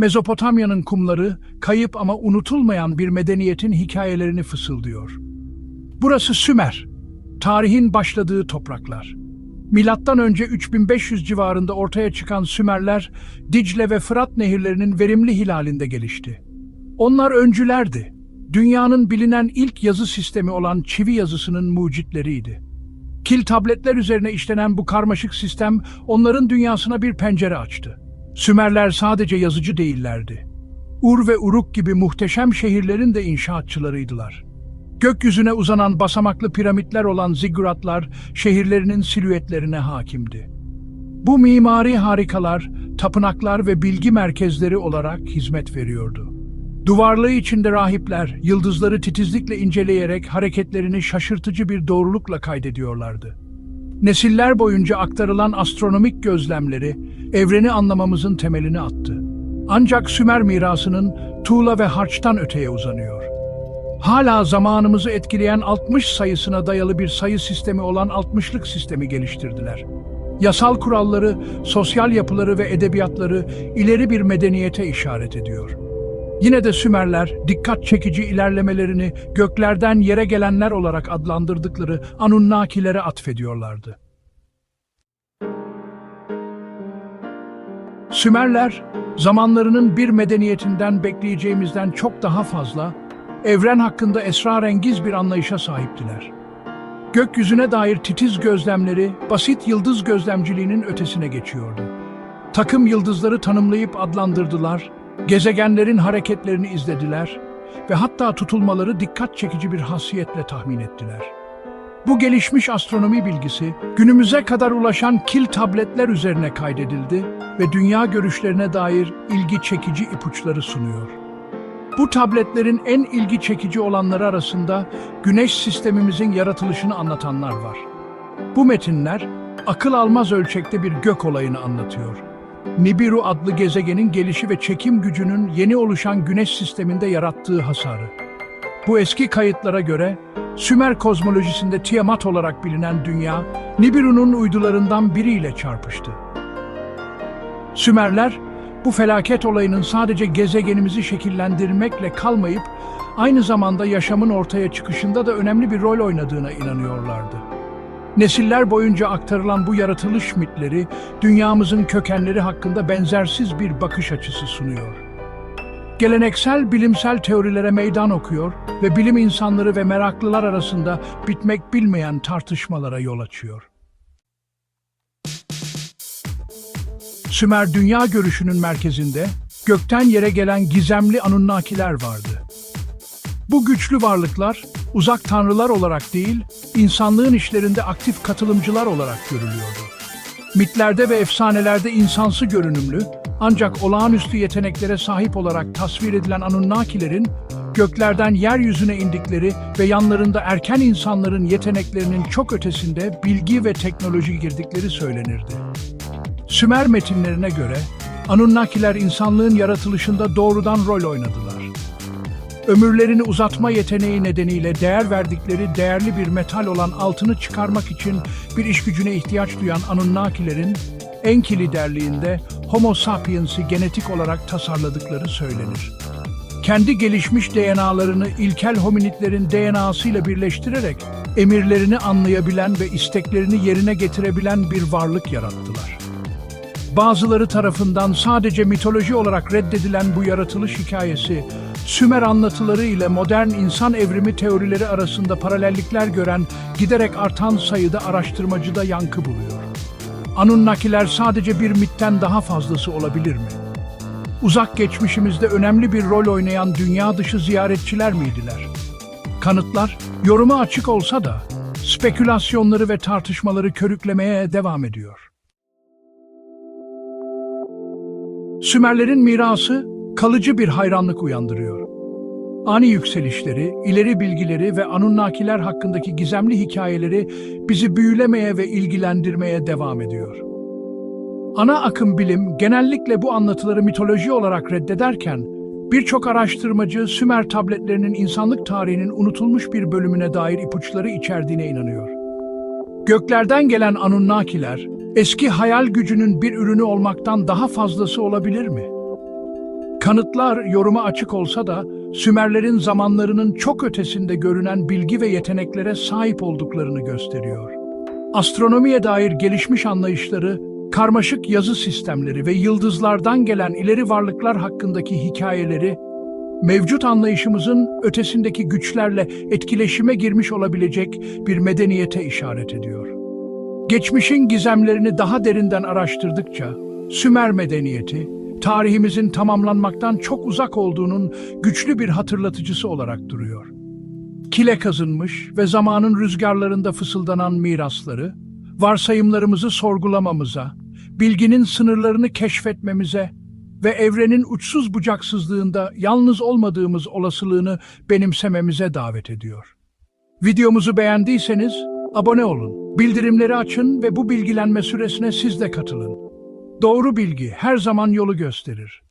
Mezopotamya'nın kumları, kayıp ama unutulmayan bir medeniyetin hikayelerini fısıldıyor. Burası Sümer, tarihin başladığı topraklar. Milattan önce 3500 civarında ortaya çıkan Sümerler, Dicle ve Fırat nehirlerinin verimli hilalinde gelişti. Onlar öncülerdi. Dünyanın bilinen ilk yazı sistemi olan çivi yazısının mucitleriydi. Kil tabletler üzerine işlenen bu karmaşık sistem onların dünyasına bir pencere açtı. Sümerler sadece yazıcı değillerdi. Ur ve Uruk gibi muhteşem şehirlerin de inşaatçılarıydılar. Gökyüzüne uzanan basamaklı piramitler olan zigguratlar şehirlerinin silüetlerine hakimdi. Bu mimari harikalar, tapınaklar ve bilgi merkezleri olarak hizmet veriyordu. Duvarlığı içinde rahipler, yıldızları titizlikle inceleyerek hareketlerini şaşırtıcı bir doğrulukla kaydediyorlardı. Nesiller boyunca aktarılan astronomik gözlemleri, evreni anlamamızın temelini attı. Ancak Sümer mirasının tuğla ve harçtan öteye uzanıyor. Hala zamanımızı etkileyen 60 sayısına dayalı bir sayı sistemi olan 60'lık sistemi geliştirdiler. Yasal kuralları, sosyal yapıları ve edebiyatları ileri bir medeniyete işaret ediyor. Yine de Sümerler dikkat çekici ilerlemelerini göklerden yere gelenler olarak adlandırdıkları Anunnakilere atfediyorlardı. Sümerler, zamanlarının bir medeniyetinden bekleyeceğimizden çok daha fazla, evren hakkında esrarengiz bir anlayışa sahiptiler. Gökyüzüne dair titiz gözlemleri, basit yıldız gözlemciliğinin ötesine geçiyordu. Takım yıldızları tanımlayıp adlandırdılar, gezegenlerin hareketlerini izlediler ve hatta tutulmaları dikkat çekici bir hasiyetle tahmin ettiler. Bu gelişmiş astronomi bilgisi günümüze kadar ulaşan kil tabletler üzerine kaydedildi ve dünya görüşlerine dair ilgi çekici ipuçları sunuyor. Bu tabletlerin en ilgi çekici olanları arasında Güneş sistemimizin yaratılışını anlatanlar var. Bu metinler akıl almaz ölçekte bir gök olayını anlatıyor. Nibiru adlı gezegenin gelişi ve çekim gücünün yeni oluşan Güneş sisteminde yarattığı hasarı. Bu eski kayıtlara göre Sümer kozmolojisinde Tiamat olarak bilinen dünya, Nibiru'nun uydularından biriyle çarpıştı. Sümerler, bu felaket olayının sadece gezegenimizi şekillendirmekle kalmayıp, aynı zamanda yaşamın ortaya çıkışında da önemli bir rol oynadığına inanıyorlardı. Nesiller boyunca aktarılan bu yaratılış mitleri, dünyamızın kökenleri hakkında benzersiz bir bakış açısı sunuyor. Geleneksel bilimsel teorilere meydan okuyor ve bilim insanları ve meraklılar arasında bitmek bilmeyen tartışmalara yol açıyor. Sümer dünya görüşünün merkezinde gökten yere gelen gizemli Anunnakiler vardı. Bu güçlü varlıklar uzak tanrılar olarak değil, insanlığın işlerinde aktif katılımcılar olarak görülüyordu. Mitlerde ve efsanelerde insansı görünümlü ancak olağanüstü yeteneklere sahip olarak tasvir edilen Anunnakilerin göklerden yeryüzüne indikleri ve yanlarında erken insanların yeteneklerinin çok ötesinde bilgi ve teknoloji girdikleri söylenirdi. Sümer metinlerine göre Anunnakiler insanlığın yaratılışında doğrudan rol oynadılar. Ömürlerini uzatma yeteneği nedeniyle değer verdikleri değerli bir metal olan altını çıkarmak için bir iş gücüne ihtiyaç duyan Anunnakilerin Enki liderliğinde Homo sapiens'i genetik olarak tasarladıkları söylenir. Kendi gelişmiş DNA'larını ilkel hominidlerin DNA'sıyla birleştirerek emirlerini anlayabilen ve isteklerini yerine getirebilen bir varlık yarattılar. Bazıları tarafından sadece mitoloji olarak reddedilen bu yaratılış hikayesi, Sümer anlatıları ile modern insan evrimi teorileri arasında paralellikler gören giderek artan sayıda araştırmacıda yankı buluyor. Anunnakiler sadece bir mitten daha fazlası olabilir mi? Uzak geçmişimizde önemli bir rol oynayan dünya dışı ziyaretçiler miydiler? Kanıtlar, yoruma açık olsa da, spekülasyonları ve tartışmaları körüklemeye devam ediyor. Sümerlerin mirası kalıcı bir hayranlık uyandırıyor. Ani yükselişleri, ileri bilgileri ve Anunnakiler hakkındaki gizemli hikayeleri bizi büyülemeye ve ilgilendirmeye devam ediyor. Ana akım bilim genellikle bu anlatıları mitoloji olarak reddederken, birçok araştırmacı Sümer tabletlerinin insanlık tarihinin unutulmuş bir bölümüne dair ipuçları içerdiğine inanıyor. Göklerden gelen Anunnakiler, eski hayal gücünün bir ürünü olmaktan daha fazlası olabilir mi? Kanıtlar yoruma açık olsa da Sümerlerin zamanlarının çok ötesinde görünen bilgi ve yeteneklere sahip olduklarını gösteriyor. Astronomiye dair gelişmiş anlayışları, karmaşık yazı sistemleri ve yıldızlardan gelen ileri varlıklar hakkındaki hikayeleri, mevcut anlayışımızın ötesindeki güçlerle etkileşime girmiş olabilecek bir medeniyete işaret ediyor. Geçmişin gizemlerini daha derinden araştırdıkça, Sümer medeniyeti, tarihimizin tamamlanmaktan çok uzak olduğunun güçlü bir hatırlatıcısı olarak duruyor. Kile kazınmış ve zamanın rüzgarlarında fısıldanan mirasları, varsayımlarımızı sorgulamamıza, bilginin sınırlarını keşfetmemize ve evrenin uçsuz bucaksızlığında yalnız olmadığımız olasılığını benimsememize davet ediyor. Videomuzu beğendiyseniz abone olun, bildirimleri açın ve bu bilgilenme süresine siz de katılın. Doğru bilgi her zaman yolu gösterir.